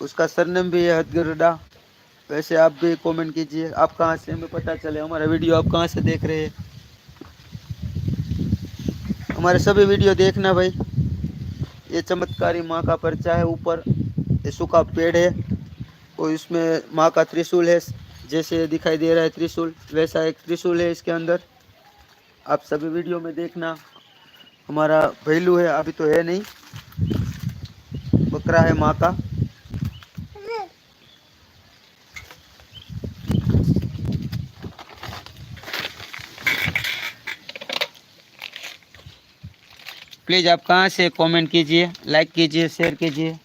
उसका सरनेम भी है हदगरडा वैसे आप भी कमेंट कीजिए। आप कहाँ से हमें पता चले। हमारा वीडियो आप कहाँ से देख रहे हैं? हमारे सभी वीडियो देखना भाई। ये चमत्कारी माँ का पर्चा है। ऊपर ये सूखा पेड़ है। और इसमें माँ का त्रिशूल है। जैसे दिखाई दे रहा है त्रिशूल, वैसा एक त्रिशूल है इसके अंदर। आप सभी वीडियो में देखना। हमारा भैलू है। अभी तो है नहीं। बकरा है माँ का। प्लीज़ आप कहाँ से कमेंट कीजिए, लाइक कीजिए, शेयर कीजिए।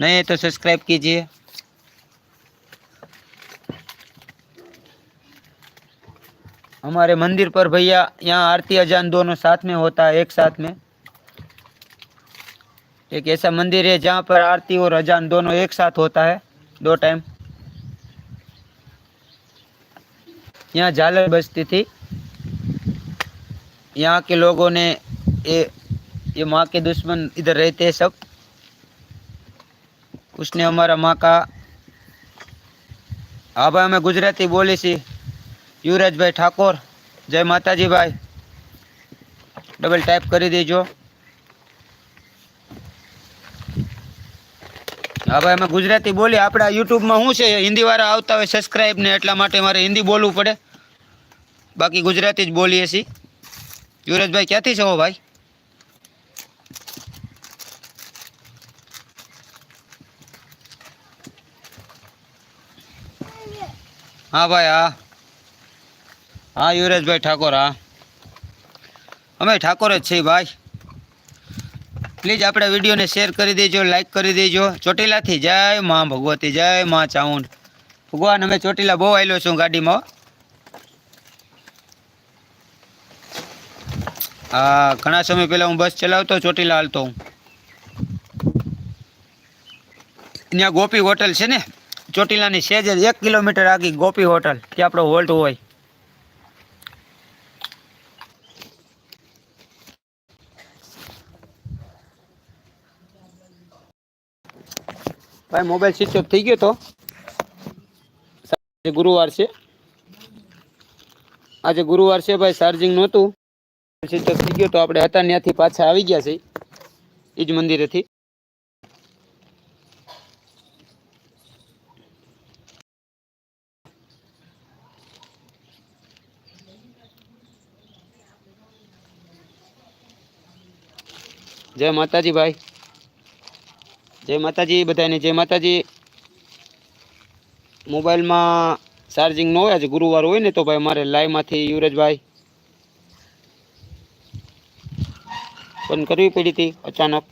नए हैं तो सब्सक्राइब कीजिए। हमारे मंदिर पर भैया, यहाँ आरती अजान दोनों साथ में होता है, एक साथ में। एक ऐसा मंदिर है जहाँ पर आरती और अजान दोनों एक साथ होता है, दो टाइम। यहाँ झालर बजती थी। यहाँ के लोगों ने ये ये माँ के दुश्मन इधर रहते हैं सब उसने हमारा माँ का હા ભાઈ અમે ગુજરાતી બોલી છીએ યુવરાજભાઈ ઠાકોર જય માતાજી ભાઈ ડબલ ટાઈપ કરી દેજો હા ભાઈ અમે ગુજરાતી બોલી આપણા યુટ્યુબમાં શું છે હિન્દીવાળા આવતા હોય સબસ્ક્રાઈબ ને એટલા માટે મારે હિન્દી બોલવું પડે બાકી ગુજરાતી જ બોલીએ છીએ યુવરાજભાઈ ક્યાંથી છો ભાઈ હા ભાઈ, હા. હા, યુવરાજભાઈ ઠાકોર, હા. અમે ઠાકોર જ છીએ ભાઈ. પ્લીઝ આપણે વિડીયોને શેર કરી દેજો, લાઈક કરી દેજો. ચોટીલાથી જય માં ભગવતી, જય માં ચાઉંડ ભગવાન, અમે ચોટીલા બહુ આવેલો છું ગાડીમાં. હા, ઘણા સમય પહેલાં હું બસ ચલાવતો, ચોટીલા હાલતો હું. ત્યાં ગોપી હોટલ છે ને? ચોટીલાની સેજ જ એક કિલોમીટર આગી ગોપી હોટલ, ત્યાં આપણો હોલ્ટ હોય. ભાઈ મોબાઈલ સ્વિચ ઓફ થઈ ગયો તો? ગુરુવાર છે. આજે ગુરુવાર છે ભાઈ ચાર્જિંગ નહોતું. સ્વિચ ઓફ થઈ ગયો તો આપણે હતા ત્યાંથી પાછા આવી ગયા છે એ જ મંદિરેથી. જય માતાજી ભાઈ. જય માતાજી બધાને, જય માતાજી. મોબાઈલમાં ચાર્જિંગ ન હોય, આજે ગુરુવાર હોય ને તો ભાઈ મારે લાઈવમાંથી યુવરાજભાઈ. બંધ કરવી પડી હતી અચાનક.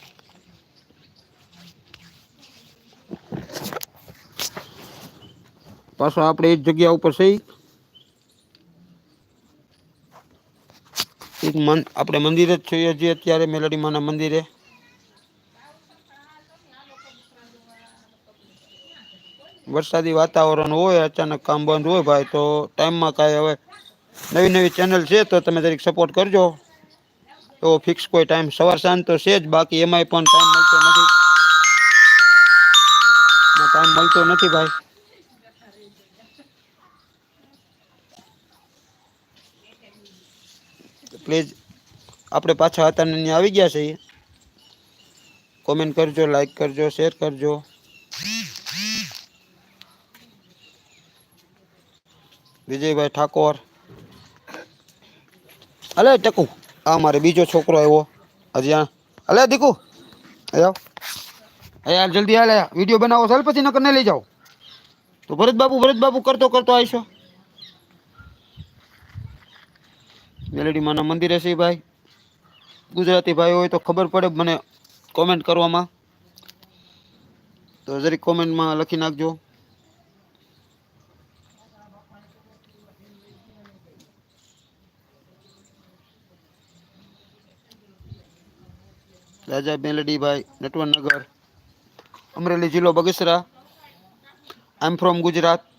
પાછો આપણે એ જગ્યા ઉપર સહી. એક મન, આપણે મંદિરે જ જોઈએ છીએ અત્યારે મેલડીમાના મંદિરે. વરસાદી વાતાવરણ હોય, અચાનક કામ બંધ હોય ભાઈ, તો ટાઈમમાં કાંઈ હવે નવી નવી ચેનલ છે, તો તમે જરીક સપોર્ટ કરજો. એવો ફિક્સ કોઈ ટાઈમ સવાર સાંજ તો છે જ, બાકી એમાંય પણ ટાઈમ મળતો નથી. ટાઈમ મળતો નથી ભાઈ. પ્લીઝ, આપણે પાછા હતા ને આવી ગયા છીએ. કોમેન્ટ કરજો, લાઈક કરજો, શેર કરજો. વિજયભાઈ ઠાકોર. અલે, ટકુ, આ મારે બીજો છોકરો આવ્યો. હજી અલે, દીકુ આવ યાર, જલ્દી હાલે, વીડિયો બનાવો, ચાલ પછી નકર નહીં લઈ જાઓ. તો ભરત બાબુ ભરત બાબુ કરતો કરતો આવીશો. મેલેડી માના મંદિરે છે ભાઈ. ગુજરાતી ભાઈ હોય તો ખબર પડે મને કોમેન્ટ કરવામાં. તો જરી કોમેન્ટમાં લખી નાખજો. રાજા મેલડીભાઈ નટવરનગર, અમરેલી જિલ્લો Bagasara. I am from Gujarat.